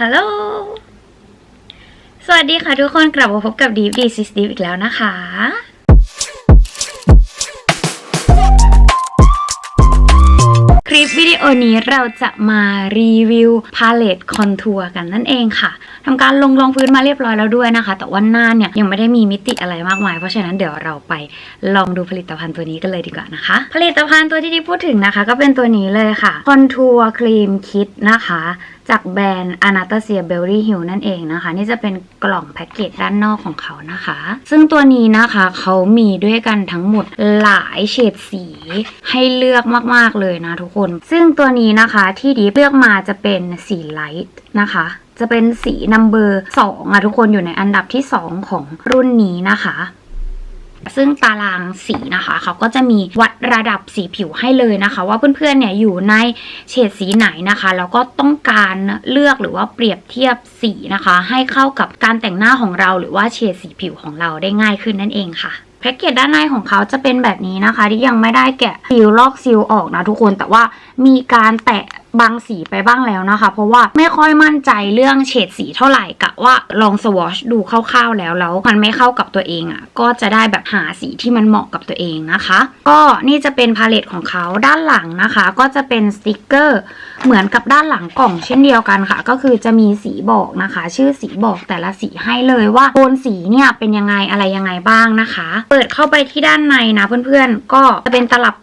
ฮัลโหล สวัสดีค่ะทุกคนกลับมาพบกับ Deep d s i s Deep อีกแล้วนะคะ คลิปวิดีโอนี้เราจะมารีวิวพาเลตคอนทัวร์กันนั่นเองค่ะทำการลงรองพื้นมาเรียบร้อยแล้วด้วยนะคะ แต่ว่าหน้าเนี่ยยังไม่ได้มีมิติอะไรมากมาย เพราะฉะนั้นเดี๋ยวเราไปลองดูผลิตภัณฑ์ตัวนี้กันเลยดีกว่านะคะ ผลิตภัณฑ์ตัวที่ที่พูดถึงนะคะ ก็เป็นตัวนี้เลยค่ะคอนทัวร์ครีมคิดนะคะ จากแบรนด์ Anastasia Berry Hill นั่นเองนะคะ นี่จะเป็นกล่องแพ็กเกจด้านนอกของเขานะคะ ซึ่งตัวนี้นะคะเขามีด้วยกันทั้งหมดหลายเฉดสีให้เลือกมาก ๆ เลยนะทุกคน ซึ่งตัวนี้นะคะที่ดีเลือกมาจะเป็นสีไลท์นะคะจะเป็นสีนัมเบอร์สองอะทุกคนอยู่ในอันดับที่ 2 ของรุ่นนี้นะคะ ซึ่งตารางสีนะคะ เขาก็จะมีวัดระดับสีผิวให้เลยนะคะ ว่าเพื่อนๆเนี่ยอยู่ในเฉดสีไหนนะคะ แล้วก็ต้องการเลือกหรือว่าเปรียบเทียบสีนะคะ ให้เข้ากับการแต่งหน้าของเราหรือว่าเฉดสีผิวของเราได้ง่ายขึ้นนั่นเองค่ะแพ็กเกจด้านในของเขาจะเป็นแบบนี้นะคะ ที่ยังไม่ได้แกะซีลลอกซีลออกนะทุกคนแต่ว่ามีการแตะ บางสีไปบ้างแล้วนะคะ เพราะว่าไม่ค่อยมั่นใจเรื่องเฉดสีเท่าไหร่กะว่าลองสวอชดูคร่าวๆแล้วแล้วมันไม่เข้ากับตัวเองอะ่ะก็จะได้แบบหาสีที่มันเหมาะกับตัวเองนะคะ ก็นี่จะเป็นพาเลตของเขาด้านหลังนะคะ ก็จะเป็นสติกเกอร์เหมือนกับด้านหลังกล่องเช่นเดียวกันค่ะ ก็คือจะมีสีบอกนะคะ ชื่อสีบอกแต่ละสีให้เลยว่าโทนสีเนี่ยเป็นยังไงอะไรยังไงบ้างนะคะ เปิดเข้าไปที่ด้านในนะเพื่อนๆก็จะเป็นตลับ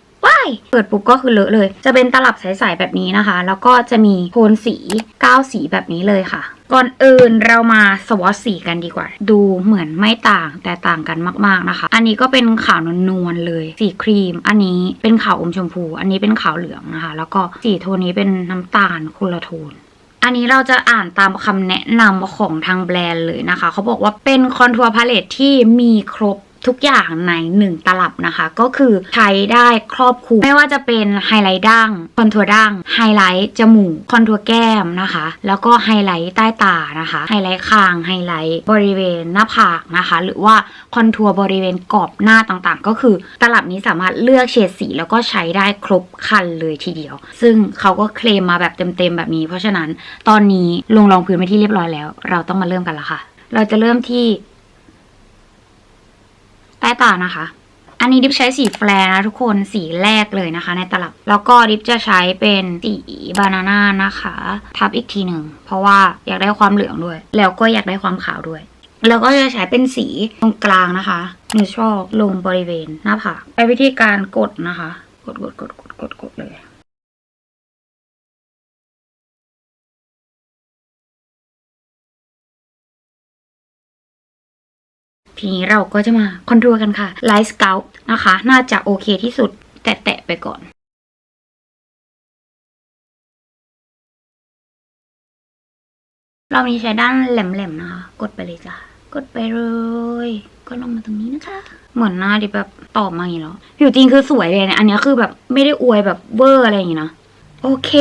เปิดปุ๊บก็คือเลอะเลย จะเป็นตลับใสๆแบบนี้นะคะ แล้วก็จะมีโทนสี9สีแบบนี้เลยค่ะ ก่อนอื่นเรามาสวอตสีกันดีกว่า ดูเหมือนไม่ต่างแต่ต่างกันมากๆนะคะ อันนี้ก็เป็นขาวนวลๆเลย สีครีม อันนี้เป็นขาวอมชมพู อันนี้เป็นขาวเหลืองนะคะ แล้วก็สีโทนนี้เป็นน้ำตาลคนละโทนอันนี้เราจะอ่านตามคำแนะนำของทางแบรนด์เลยนะคะ เขาบอกว่าเป็นคอนทัวร์พาเลตที่มีครบ ทุกอย่างใน1ตลับนะคะ ก็คือใช้ได้ครอบคลุมไม่ว่าจะเป็นไฮไลท์ดั้งคอนทัวร์ดั้งไฮไลท์จมูกคอนทัวร์แก้มนะคะ แล้วก็ไฮไลท์ใต้ตานะคะ ไฮไลท์คางไฮไลท์บริเวณหน้าผากนะคะ หรือว่าคอนทัวร์บริเวณกรอบหน้าต่างๆ ก็คือตลับนี้สามารถเลือกเฉดสีแล้วก็ใช้ได้ครบคันเลยทีเดียว ซึ่งเขาก็เคลมมาแบบเต็มๆแบบนี้ เพราะฉะนั้นตอนนี้ลงรองพื้นไปที่เรียบร้อยแล้ว เราต้องมาเริ่มกันละค่ะ เราจะเริ่มที่ ใต้ตานะคะ อันนี้ดิฟใช้สีแฟร์นะทุกคนสีแรกเลยนะคะ ในตลับ แล้วก็ดิฟจะใช้เป็นสีบานาน่านะคะ ทับอีกทีหนึ่ง เพราะว่าอยากได้ความเหลืองด้วย แล้วก็อยากได้ความขาวด้วย แล้วก็จะใช้เป็นสีตรงกลางนะคะนิวชอบลงบริเวณหน้าผากไปวิธีการกดนะคะ กดกดกดกดกดกดเลย ทีนี้เราก็จะมาคอนทัวร์กันค่ะไลท์สเกลนะคะ น่าจะโอเคที่สุด แตะๆไปก่อนเรามีใช้ด้านแหลมๆนะคะ กดไปเลยจ้ะ กดไปเลย ก็ลงมาตรงนี้นะคะ เหมือนหน้าดิแบบตอบมาอย่างนี้แล้วผิวจริงคือสวยเลยเนี่ยอันนี้คือแบบไม่ได้อวยแบบเวอร์อะไรอย่างงี้นะ โอเค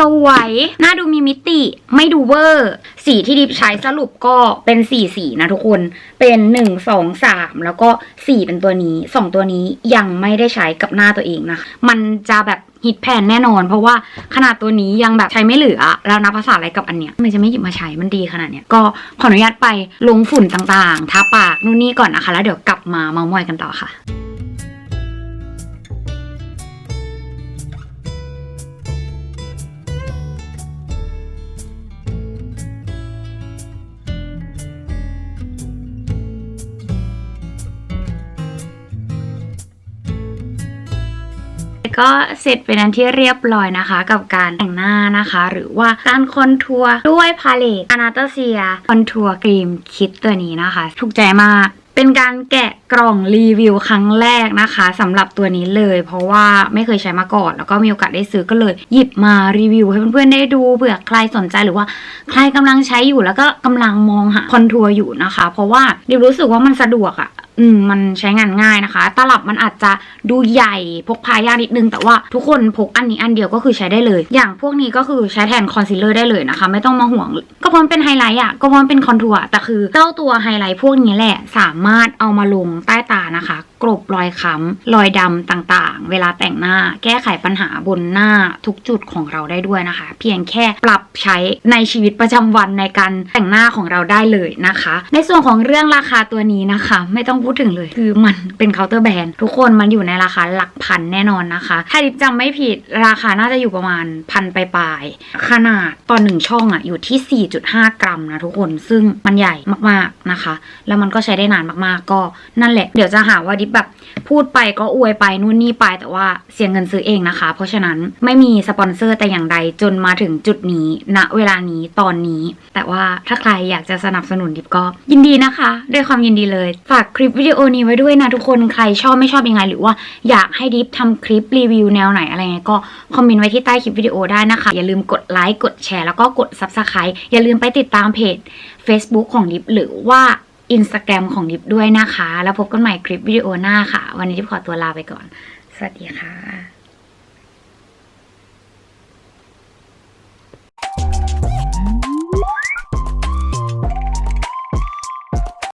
สวยน่าดูมีมิติไม่ดูเวอร์ สีที่ดิบใช้สรุปก็เป็นสี่สีนะทุกคนเป็นหนึ่งสองสามแล้วก็สี่เป็นตัวนี้สองตัวนี้ยังไม่ได้ใช้กับหน้าตัวเองนะมันจะแบบฮิตแพนแน่นอน เพราะว่าขนาดตัวนี้ยังแบบใช้ไม่เหลือ แล้วนับภาษาอะไรกับอันเนี้ยทำไมจะไม่หยิบมาใช้มันดีขนาดเนี้ยก็ขออนุญาตไปลงฝุ่นต่างๆทาปากนู่นนี่ก่อนนะคะ แล้วเดี๋ยวกลับมาเมามอยกันต่อค่ะ ก็เสร็จเป็นอันที่เรียบร้อยนะคะ กับการแต่งหน้านะคะ หรือว่าการคอนทัวร์ด้วยพาเลตอนาตเซียคอนทัวร์ครีมคิดตัวนี้นะคะ ถูกใจมากเป็นการแกะกล่องรีวิวครั้งแรกนะคะสำหรับตัวนี้เลย เพราะว่าไม่เคยใช้มาก่อน แล้วก็มีโอกาสได้ซื้อก็เลย หยิบมารีวิวให้เพื่อนๆได้ดูเผื่อใครสนใจหรือว่า ใครกำลังใช้อยู่แล้วก็กำลังมองหาคอนทัวร์อยู่นะคะ เพราะว่าดิวรู้สึกว่ามันสะดวกอะ อืมมันใช้งานง่ายนะคะ ตลับมันอาจจะดูใหญ่พกพายากนิดนึง แต่ว่าทุกคนพกอันนี้อันเดียวก็คือใช้ได้เลย อย่างพวกนี้ก็คือใช้แทนคอนซีลเลอร์ได้เลยนะคะ ไม่ต้องมาห่วง ก็เพราะมันเป็นไฮไลท์อะก็เพราะมันเป็นคอนทัวร์แต่คือเจ้าตัวไฮไลท์พวกนี้แหละสามารถเอามาลงใต้ตานะคะ กลบรอยค้ำรอยดำต่างๆ เวลาแต่งหน้าแก้ไขปัญหาบนหน้าทุกจุดของเราได้ด้วยนะคะ เพียงแค่ปรับใช้ในชีวิตประจำวันในการแต่งหน้าของเราได้เลยนะคะ ในส่วนของเรื่องราคาตัวนี้นะคะ ไม่ต้องพูดถึงเลยคือมันเป็นเคาน์เตอร์แบรนด์ทุกคนมันอยู่ในราคาหลักพันแน่นอนนะคะ ถ้าดิบจำไม่ผิดราคาน่าจะอยู่ประมาณพันปลายๆขนาดต่อหนึ่งช่องอะอยู่ที่ 4.5 กรัมนะทุกคนซึ่งมันใหญ่มากๆนะคะ แล้วมันก็ใช้ได้นานมากๆก็นั่นแหละเดี๋ยวจะหาว่าดิบแบบพูดไปก็อวยไปนู่นนี่ไปแต่ว่าเสียเงินซื้อเองนะคะ เพราะฉะนั้นไม่มีสปอนเซอร์แต่อย่างใดจนมาถึงจุดนี้ณเวลานี้ตอนนี้ แต่ว่าถ้าใครอยากจะสนับสนุนดิบก็ยินดีนะคะ ด้วยความยินดีเลย ฝากคลิปวิดีโอนี้ไว้ด้วยนะทุกคนใครชอบไม่ชอบยังไง หรือว่าอยากให้ดิฟทำคลิปรีวิวแนวไหนอะไรไงก็คอมเมนต์ไว้ที่ใต้คลิปวิดีโอได้นะคะ อย่าลืมกดไลค์กดแชร์แล้วก็กด Subscribe อย่าลืมไปติดตามเพจ Facebook ของดิฟหรือว่า อินสตาแกรมของดิบด้วยนะคะ แล้วพบกันใหม่คลิปวิดีโอหน้าค่ะ วันนี้ดิบขอตัวลาไปก่อน สวัสดีค่ะ